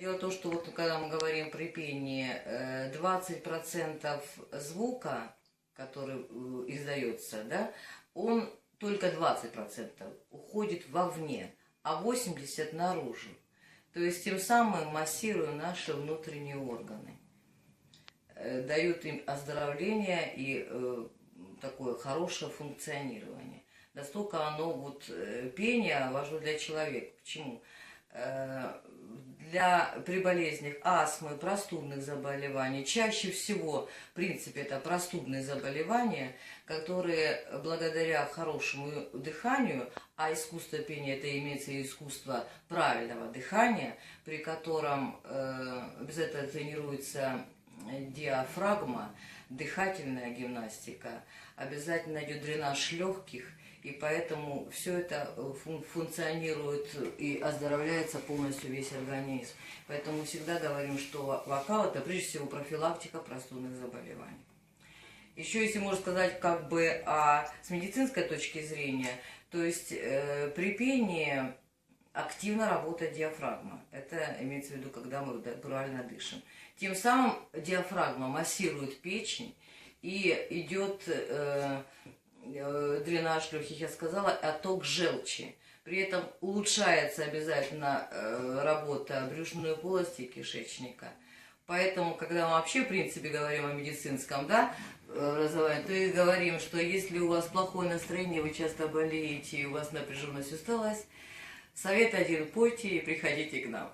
Дело в том, что вот когда мы говорим при пении, э, 20% звука, который э, издается, да, он только 20% уходит вовне, а 80% наружу. То есть тем самым массируя наши внутренние органы. Э, Дают им оздоровление и э, такое хорошее функционирование. Настолько оно, вот, э, пение важно для человека. Почему? Для, при болезнях астмы, простудных заболеваний, чаще всего, в принципе, это простудные заболевания, которые благодаря хорошему дыханию, а искусство пения это имеется искусство правильного дыхания, при котором э, обязательно тренируется диафрагма, дыхательная гимнастика, обязательно идет дренаж легких, и поэтому все это э, фун- функционирует и оздоровляется полностью весь организм. Поэтому всегда говорим, что вокал это прежде всего профилактика простудных заболеваний. Еще, если можно сказать, как бы а, с медицинской точки зрения, то есть э, при пении активно работает диафрагма. Это имеется в виду, когда мы правильно дышим. Тем самым диафрагма массирует печень и идет э, э, дренаж легких, я сказала, отток желчи. При этом улучшается обязательно э, работа брюшной полости кишечника. Поэтому, когда мы вообще, в принципе, говорим о медицинском да, образовании, то и говорим, что если у вас плохое настроение, вы часто болеете, у вас напряженность усталость, совет один – пойте и приходите к нам.